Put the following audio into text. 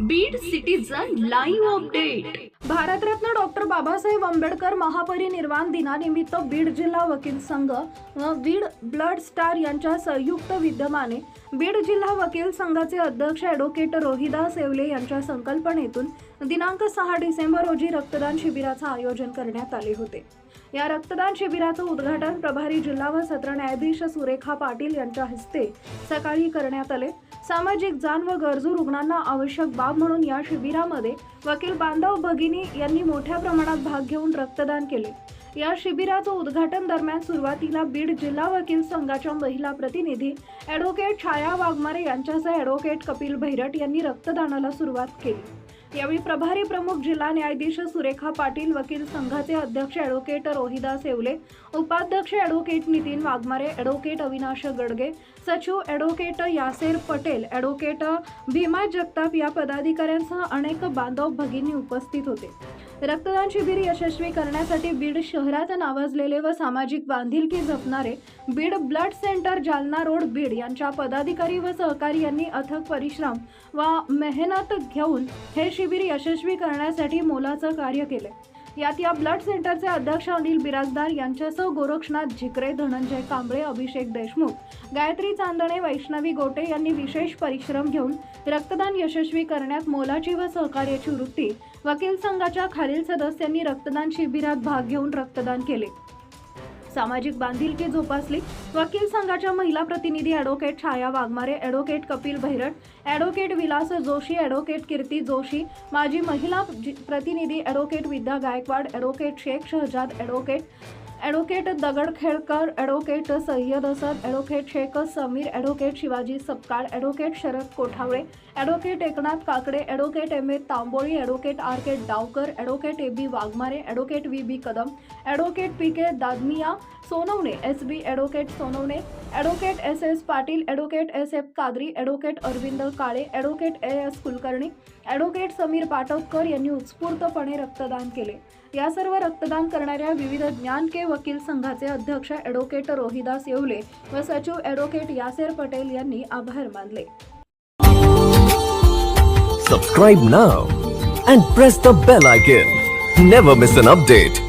Beed citizen live update. Bharat Ratna doctor Babasaheb Ambedkar महापरिनिर्वाण दिनानिमित्त बीड जिल्हा वकील संघ व बीड ब्लड स्टार यांच्या संयुक्त विद्यमाने बीड जिल्हा वकील संघाचे अध्यक्ष ॲडव्होकेट रोहिदास येवले यांच्या संकल्पनेतून दिनांक सहा डिसेंबर रोजी रक्तदान शिबिराचं आयोजन करण्यात आले होते. या रक्तदान शिबिराचं उद्घाटन प्रभारी जिल्हा व सत्र न्यायाधीश सुरेखा पाटील यांच्या हस्ते सकाळी करण्यात आले. सामाजिक जाण व गरजू रुग्णांना आवश्यक बाब म्हणून या शिबिरामध्ये वकील बांधव भगिनी यांनी मोठ्या प्रमाणात भाग घेऊन रक्तदान केले. या शिबिराचं उद्घाटन दरम्यान सुरुवातीला बीड जिल्हा वकील संघाच्या महिला प्रतिनिधी ॲडव्होकेट छाया वाघमारे यांच्यासह ॲडव्होकेट कपिल भैरट यांनी रक्तदानाला सुरुवात केली. यावेळी प्रभारी प्रमुख जिल्हा न्यायाधीश सुरेखा पाटील वकील संघाचे अध्यक्ष ॲडव्होकेट रोहिदास येवले उपाध्यक्ष ॲडव्होकेट नितीन वाघमारे ॲडव्होकेट अविनाश गडगे सचिव ॲडव्होकेट यासेर पटेल ॲडव्होकेट भीमा जगताप या पदाधिकाऱ्यांसह अनेक बांधव भगिनी उपस्थित होते. रक्तदान शिबिर यशस्वी करण्यासाठी बीड शहरात नावाजलेले व सामाजिक बांधिलकी जपणारे Beed blood centre Jalna road Beed यांच्या पदाधिकारी व सहकारी यांनी अथक परिश्रम व मेहनत घेऊन हे शिबिर यशस्वी करण्यासाठी मोलाचं कार्य केले. यात या ब्लड सेंटरचे अध्यक्ष अनिल बिराजदार यांच्यासह गोरक्षनाथ झिकरे धनंजय कांबळे अभिषेक देशमुख गायत्री चांदणे वैष्णवी गोटे यांनी विशेष परिश्रम घेऊन रक्तदान यशस्वी करण्यात मोलाची व सहकार्याची वृत्ती वकील संघाच्या खालील सदस्यांनी रक्तदान शिबिरात भाग घेऊन रक्तदान केले. सामाजिक बांधिलकी जोपासली. वकील संघाच्या महिला प्रतिनिधी advocate Chhaya Waghmare advocate Kapil Bhairat advocate Vilas Joshi advocate Kirti Joshi माजी महिला प्रतिनिधी advocate Vidya Gaikwad advocate Shaikh Shahzad advocate advocate Dagad Khelkar advocate Sayyad Asad advocate Shaikh Sameer advocate Shivaji Sapkal advocate Sharad Kothawale advocate Eknath Kakade advocate M A Tamboli advocate R K Dawkar advocate A B Waghmare advocate V B Kadam advocate P K Dadmiya Sonawane S B advocate Sonawane advocate S S Patil advocate S F Kadri advocate Arvind Kale advocate A S Kulkarni advocate Sameer Patodkar यांनी उत्स्फूर्तपणे रक्तदान केले. या सर्व रक्तदान करणाऱ्या विविध ज्ञान के वकील संघाचे अध्यक्ष ॲडव्होकेट रोहिदास येवले व सचिव ॲडव्होकेट यासेर पटेल यांनी आभार मानले. Subscribe now and press the bell icon never miss an update